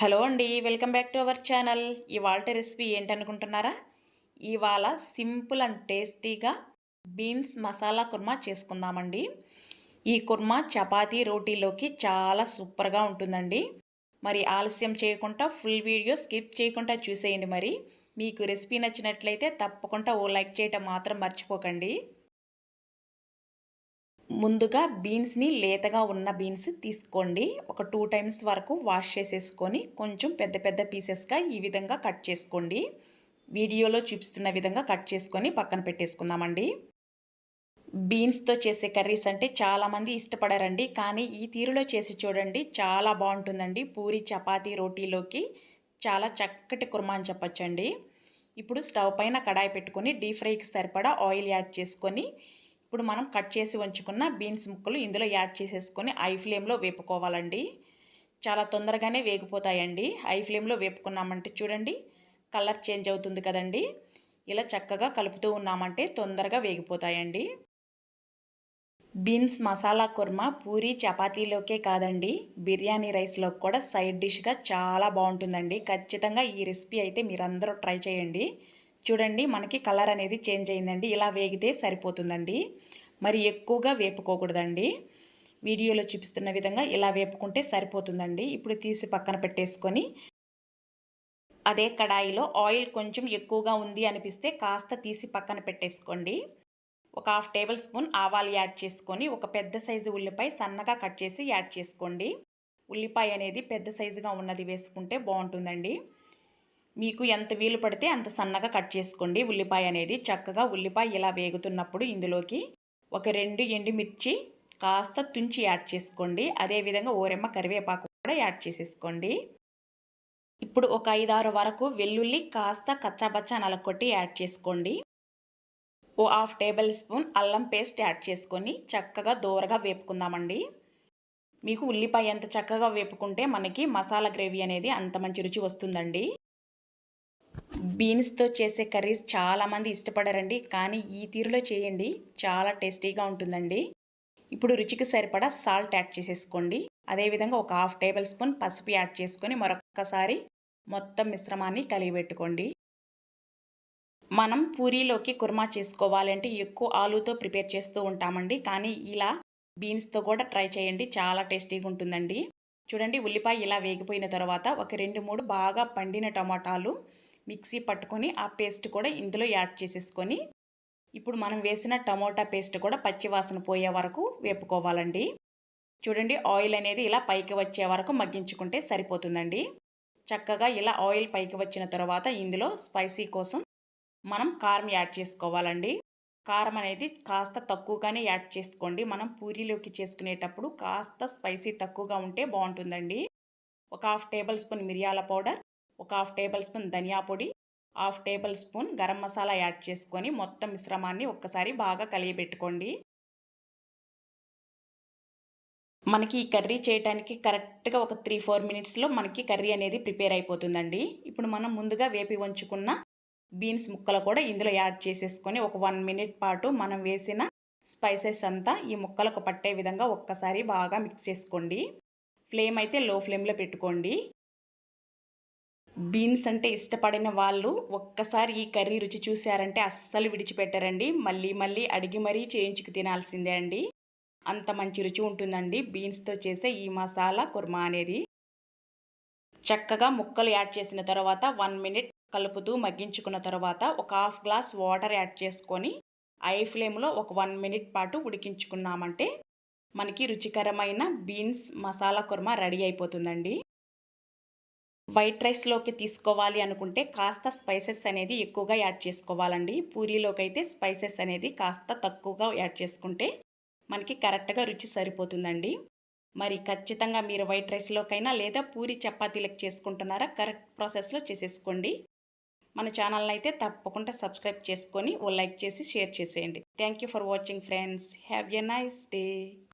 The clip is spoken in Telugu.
హలో అండి welcome back to our channel. ఇవాళ రెసిపీ ఏంటనుకుంటున్నారా? ఇవాళ సింపుల్ అండ్ టేస్టీగా బీన్స్ మసాలా కుర్మా చేసుకుందామండి. ఈ కుర్మా చపాతీ రోటీలోకి చాలా సూపర్గా ఉంటుందండి. మరి ఆలస్యం చేయకుండా ఫుల్ వీడియో స్కిప్ చేయకుండా చూసేయండి మరి. మీకు రెసిపీ నచ్చినట్లయితే తప్పకుండా ఓ లైక్ చేయటం మాత్రం మర్చిపోకండి. ముందుగా బీన్స్ని లేతగా ఉన్న బీన్స్ తీసుకోండి. ఒక టూ టైమ్స్ వరకు వాష్ చేసేసుకొని కొంచెం పెద్ద పెద్ద పీసెస్గా ఈ విధంగా కట్ చేసుకోండి. వీడియోలో చూపిస్తున్న విధంగా కట్ చేసుకొని పక్కన పెట్టేసుకుందామండి. బీన్స్తో చేసే కర్రీస్ అంటే చాలామంది ఇష్టపడారండి. కానీ ఈ తీరులో చేసి చూడండి చాలా బాగుంటుందండి. పూరి చపాతీ రోటీలోకి చాలా చక్కటి కుర్మా అని చెప్పచ్చండి. ఇప్పుడు స్టవ్ పైన కడాయి పెట్టుకొని డీప్ ఫ్రైకి సరిపడా ఆయిల్ యాడ్ చేసుకొని ఇప్పుడు మనం కట్ చేసి ఉంచుకున్న బీన్స్ ముక్కలు ఇందులో యాడ్ చేసేసుకొని ఐ ఫ్లేమ్లో వేపుకోవాలండి. చాలా తొందరగానే వేగిపోతాయండి. ఐ ఫ్లేమ్లో వేపుకున్నామంటే చూడండి కలర్ చేంజ్ అవుతుంది కదండి. ఇలా చక్కగా కలుపుతూ ఉన్నామంటే తొందరగా వేగిపోతాయండి. బీన్స్ మసాలా కుర్మా పూరి చపాతీలోకే కాదండి. బిర్యానీ రైస్లో కూడా సైడ్ డిష్గా చాలా బాగుంటుందండి. ఖచ్చితంగా ఈ రెసిపీ అయితే మీరందరూ ట్రై చేయండి. చూడండి మనకి కలర్ అనేది చేంజ్ అయిందండి. ఇలా వేగితే సరిపోతుందండి. మరి ఎక్కువగా వేపుకోకూడదండి. వీడియోలో చూపిస్తున్న విధంగా ఇలా వేపుకుంటే సరిపోతుందండి. ఇప్పుడు తీసి పక్కన పెట్టేసుకొని అదే కడాయిలో ఆయిల్ కొంచెం ఎక్కువగా ఉంది అనిపిస్తే కాస్త తీసి పక్కన పెట్టేసుకోండి. ఒక హాఫ్ టేబుల్ స్పూన్ ఆవాలు యాడ్ చేసుకొని ఒక పెద్ద సైజు ఉల్లిపాయ సన్నగా కట్ చేసి యాడ్ చేసుకోండి. ఉల్లిపాయ అనేది పెద్ద సైజుగా ఉన్నది వేసుకుంటే బాగుంటుందండి. మీకు ఎంత వీలు పడితే అంత సన్నగా కట్ చేసుకోండి. ఉల్లిపాయ అనేది చక్కగా ఉల్లిపాయ ఇలా వేగుతున్నప్పుడు ఇందులోకి ఒక రెండు ఎండుమిర్చి కాస్త తుంచి యాడ్ చేసుకోండి. అదేవిధంగా ఓరెమ్మ కరివేపాకు కూడా యాడ్ చేసేసుకోండి. ఇప్పుడు ఒక ఐదారు వరకు వెల్లుల్లి కాస్త కచ్చాబచ్చా నలకొట్టి యాడ్ చేసుకోండి. ఓ హాఫ్ టేబుల్ స్పూన్ అల్లం పేస్ట్ యాడ్ చేసుకొని చక్కగా దూరగా వేపుకుందామండి. మీకు ఉల్లిపాయ ఎంత చక్కగా వేపుకుంటే మనకి మసాలా గ్రేవీ అనేది అంత మంచి రుచి వస్తుందండి. బీన్స్తో చేసే కర్రీస్ చాలామంది ఇష్టపడరండి కానీ ఈ తీరులో చేయండి. చాలా టేస్టీగా ఉంటుందండి. ఇప్పుడు రుచికి సరిపడా సాల్ట్ యాడ్ చేసేసుకోండి. అదేవిధంగా ఒక హాఫ్ టేబుల్ స్పూన్ పసుపు యాడ్ చేసుకొని మరొక్కసారి మొత్తం మిశ్రమాన్ని కలిగిపెట్టుకోండి మనం పూరీలోకి కుర్మా చేసుకోవాలంటే ఎక్కువ ఆలుతో ప్రిపేర్ చేస్తూ ఉంటామండి కానీ ఇలా బీన్స్తో కూడా ట్రై చేయండి. చాలా టేస్టీగా ఉంటుందండి. చూడండి ఉల్లిపాయ ఇలా వేగిపోయిన తర్వాత ఒక రెండు మూడు బాగా పండిన టమాటాలు మిక్సీ పట్టుకొని ఆ పేస్ట్ కూడా ఇందులో యాడ్ చేసేసుకొని ఇప్పుడు మనం వేసిన టమోటా పేస్ట్ కూడా పచ్చివాసన పోయే వరకు వేపుకోవాలండి. చూడండి ఆయిల్ అనేది ఇలా పైకి వచ్చే వరకు మగ్గించుకుంటే సరిపోతుందండి. చక్కగా ఇలా ఆయిల్ పైకి వచ్చిన తర్వాత ఇందులో స్పైసీ కోసం మనం కారం యాడ్ చేసుకోవాలండి. కారం అనేది కాస్త తక్కువగానే యాడ్ చేసుకోండి. మనం పూరీలోకి చేసుకునేటప్పుడు కాస్త స్పైసీ తక్కువగా ఉంటే బాగుంటుందండి. ఒక హాఫ్ టేబుల్ స్పూన్ మిరియాల పౌడర్ ఒక హాఫ్ టేబుల్ స్పూన్ ధనియా పొడి half tablespoon garam masala add చేసుకొని మొత్తం మిశ్రమాన్ని ఒక్కసారి బాగా కలియబెట్టుకోండి. మనకి ఈ కర్రీ చేయడానికి కరెక్ట్గా ఒక త్రీ ఫోర్ మినిట్స్లో మనకి కర్రీ అనేది ప్రిపేర్ అయిపోతుందండి. ఇప్పుడు మనం ముందుగా వేపి వంచుకున్న బీన్స్ ముక్కలు కూడా ఇందులో యాడ్ చేసేసుకొని ఒక వన్ మినిట్ పాటు మనం వేసిన స్పైసెస్ అంతా ఈ ముక్కలకు పట్టే విధంగా ఒక్కసారి బాగా మిక్స్ చేసుకోండి. ఫ్లేమ్ అయితే లో ఫ్లేమ్లో పెట్టుకోండి. బీన్స్ అంటే ఇష్టపడిన వాళ్ళు ఒక్కసారి ఈ కర్రీ రుచి చూశారంటే అస్సలు విడిచిపెట్టారండి. మళ్ళీ మళ్ళీ అడిగి మరీ చేయించుకు తినాల్సిందే అండి. అంత మంచి రుచి ఉంటుందండి బీన్స్తో చేసే ఈ మసాలా కుర్మా అనేది. చక్కగా ముక్కలు యాడ్ చేసిన తర్వాత వన్ మినిట్ కలుపుతూ మగ్గించుకున్న తర్వాత ఒక హాఫ్ గ్లాస్ వాటర్ యాడ్ చేసుకొని ఐ ఫ్లేమ్లో ఒక వన్ మినిట్ పాటు ఉడికించుకున్నామంటే మనకి రుచికరమైన బీన్స్ మసాలా కుర్మా రెడీ అయిపోతుందండి. వైట్ రైస్లోకి తీసుకోవాలి అనుకుంటే కాస్త స్పైసెస్ అనేది ఎక్కువగా యాడ్ చేసుకోవాలండి. పూరీలోకి అయితే స్పైసెస్ అనేది కాస్త తక్కువగా యాడ్ చేసుకుంటే మనకి కరెక్ట్గా రుచి సరిపోతుందండి. మరి ఖచ్చితంగా మీరు వైట్ రైస్లోకైనా లేదా పూరి చపాతీలకు చేసుకుంటున్నారా కరెక్ట్ ప్రాసెస్లో చేసేసుకోండి. మన ఛానల్ని అయితే తప్పకుండా సబ్స్క్రైబ్ చేసుకొని ఓ లైక్ చేసి షేర్ చేసేయండి. Thank you for watching friends. Have a nice day.